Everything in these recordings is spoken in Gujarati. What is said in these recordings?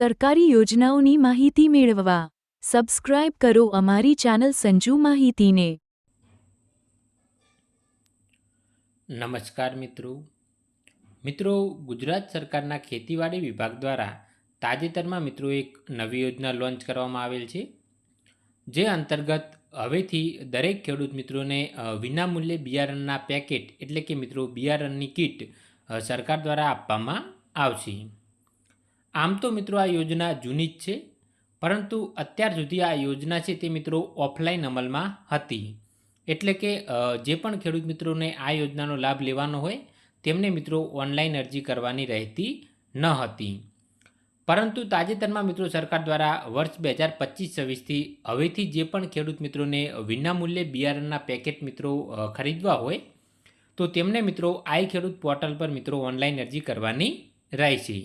સરકારી યોજનાઓની માહિતી મેળવવા. સબસ્ક્રાઇબ કરો અમારી ચેનલ સંજુ માહિતીને. નમસ્કાર મિત્રો. મિત્રો, ગુજરાત સરકારના ખેતીવાડી વિભાગ દ્વારા તાજેતરમાં મિત્રો એક નવી યોજના લોન્ચ કરવામાં આવેલ છે. જે અંતર્ગત હવેથી દરેક ખેડૂત મિત્રોને વિનામૂલ્યે બિયારણના પેકેટ એટલે કે મિત્રો બિયારણની કીટ સરકાર દ્વારા આપવામાં આવશે. આમ તો મિત્રો આ યોજના જૂની જ છે, પરંતુ અત્યાર સુધી આ યોજના છે તે મિત્રો ઓફલાઈન અમલમાં હતી. એટલે કે જે પણ ખેડૂત મિત્રોને આ યોજનાનો લાભ લેવાનો હોય, તેમને મિત્રો ઓનલાઈન અરજી કરવાની રહેતી ન હતી. પરંતુ તાજેતરમાં મિત્રો સરકાર દ્વારા વર્ષ બે હજાર પચીસ છવ્વીસથી હવેથી જે પણ ખેડૂત મિત્રોને વિનામૂલ્યે બિયારણના પેકેટ મિત્રો ખરીદવા હોય, તો તેમને મિત્રો આઈ ખેડૂત પોર્ટલ પર મિત્રો ઓનલાઈન અરજી કરવાની રહેશે.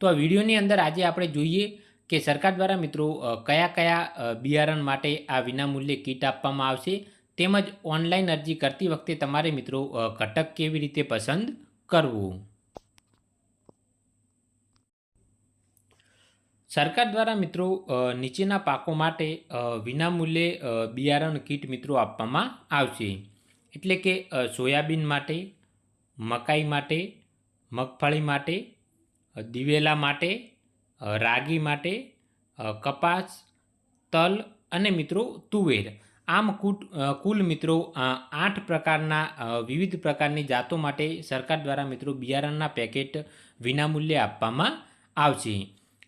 તો આ વિડીયોની અંદર આજે આપણે જોઈએ કે સરકાર દ્વારા મિત્રો કયા કયા બિયારણ માટે આ વિનામૂલ્યે કીટ આપવામાં આવશે, તેમજ ઓનલાઈન અરજી કરતી વખતે તમારે મિત્રો ઘટક કેવી રીતે પસંદ કરવું? સરકાર દ્વારા મિત્રો નીચેના પાકો માટે વિનામૂલ્યે બિયારણ કીટ મિત્રો આપવામાં આવશે. એટલે કે સોયાબીન માટે, મકાઈ માટે, મગફળી માટે દિવેલા માટે રાગી માટે કપાસ, તલ અને મિત્રો તુવેર. આમ કુટ કુલ મિત્રો આઠ પ્રકારના વિવિધ પ્રકારની જાતો માટે સરકાર દ્વારા મિત્રો બિયારણના પેકેટ વિનામૂલ્યે આપવામાં આવશે.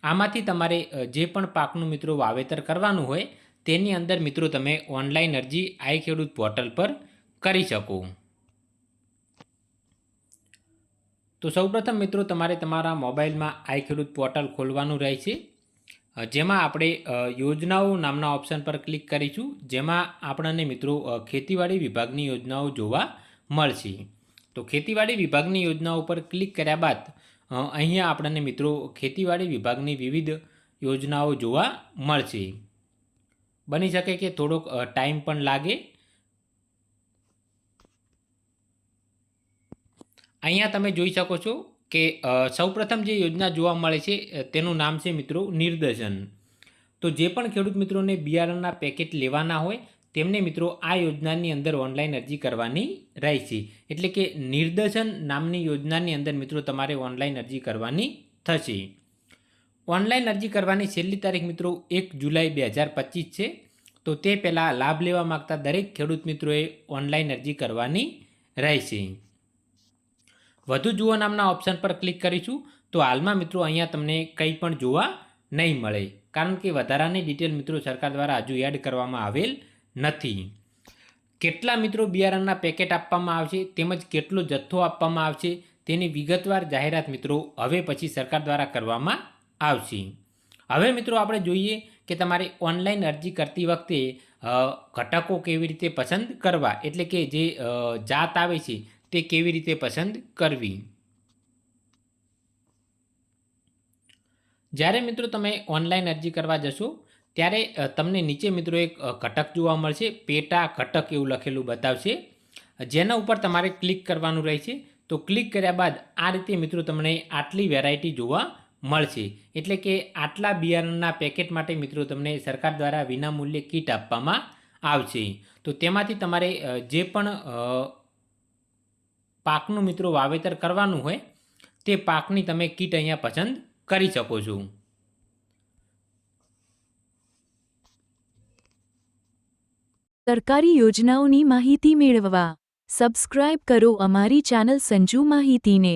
આમાંથી તમારે જે પણ પાકનું મિત્રો વાવેતર કરવાનું હોય તેની અંદર મિત્રો તમે ઓનલાઈન અરજી આઈ ખેડૂત પોર્ટલ પર કરી શકો. તો સૌપ્રથમ મિત્રો તમારે તમારા મોબાઈલમાં આઈ ખેડૂત પોર્ટલ ખોલવાનું રહેશે. છે જેમાં આપણે યોજનાઓ નામના ઓપ્શન પર ક્લિક કરીશું, જેમાં આપણને મિત્રો ખેતીવાડી વિભાગની યોજનાઓ જોવા મળશે. તો ખેતીવાડી વિભાગની યોજનાઓ પર ક્લિક કર્યા બાદ અહીંયા આપણને મિત્રો ખેતીવાડી વિભાગની વિવિધ યોજનાઓ જોવા મળશે. બની શકે કે થોડોક ટાઈમ પણ લાગે અહીંયા તમે જોઈ શકો છો કે સૌપ્રથમ જે યોજના જોવા મળે છે તેનું નામ છે મિત્રો નિર્દર્શન તો જે પણ ખેડૂત મિત્રોને બિયારણના પેકેટ લેવાના હોય, તેમને મિત્રો આ યોજનાની અંદર ઓનલાઈન અરજી કરવાની રહેશે એટલે કે નિર્દર્શન નામની યોજનાની અંદર મિત્રો તમારે ઓનલાઈન અરજી કરવાની થશે. ઓનલાઈન અરજી કરવાની છેલ્લી તારીખ મિત્રો એક જુલાઈ બે હજાર પચીસ છે. તો તે પહેલાં લાભ લેવા માગતા દરેક ખેડૂત મિત્રોએ ઓનલાઈન અરજી કરવાની રહેશે. વધુ જુઓ નામના ઓપ્શન પર ક્લિક કરીશું, તો હાલમાં મિત્રો અહીંયા તમને કંઈ પણ જોવા નહીં મળે. કારણ કે વધારાની ડિટેલ મિત્રો સરકાર દ્વારા હજુ એડ કરવામાં આવેલ નથી. કેટલા મિત્રો બિયારણના પેકેટ આપવામાં આવશે, તેમજ કેટલો જથ્થો આપવામાં આવશે, તેની વિગતવાર જાહેરાત મિત્રો હવે પછી સરકાર દ્વારા કરવામાં આવશે. હવે મિત્રો આપણે જોઈએ કે તમારે ઓનલાઈન અરજી કરતી વખતે ઘટકો કેવી રીતે પસંદ કરવા? એટલે કે જે જાત આવે છે તે કેવી રીતે પસંદ કરવી? જ્યારે મિત્રો તમે ઓનલાઈન અરજી કરવા જશો, ત્યારે તમને નીચે મિત્રો એક ઘટક જોવા મળશે, પેટા ઘટક એવું લખેલું બતાવશે. જેના ઉપર તમારે ક્લિક કરવાનું રહેશે. તો ક્લિક કર્યા બાદ આ રીતે મિત્રો તમને આટલી વેરાયટી જોવા મળશે. એટલે કે આટલા બિયારણના પેકેટ માટે મિત્રો તમને સરકાર દ્વારા વિનામૂલ્યે કીટ આપવામાં આવશે. તો તેમાંથી તમારે જે પણ પાકનું મિત્રો વાવેતર કરવાનું હોય, તે પાકની તમે કીટ અહીંયા પસંદ કરી શકો છો. સરકારી યોજનાઓની માહિતી મેળવવા, સબસ્ક્રાઇબ કરો અમારી ચેનલ સંજુ માહિતીને.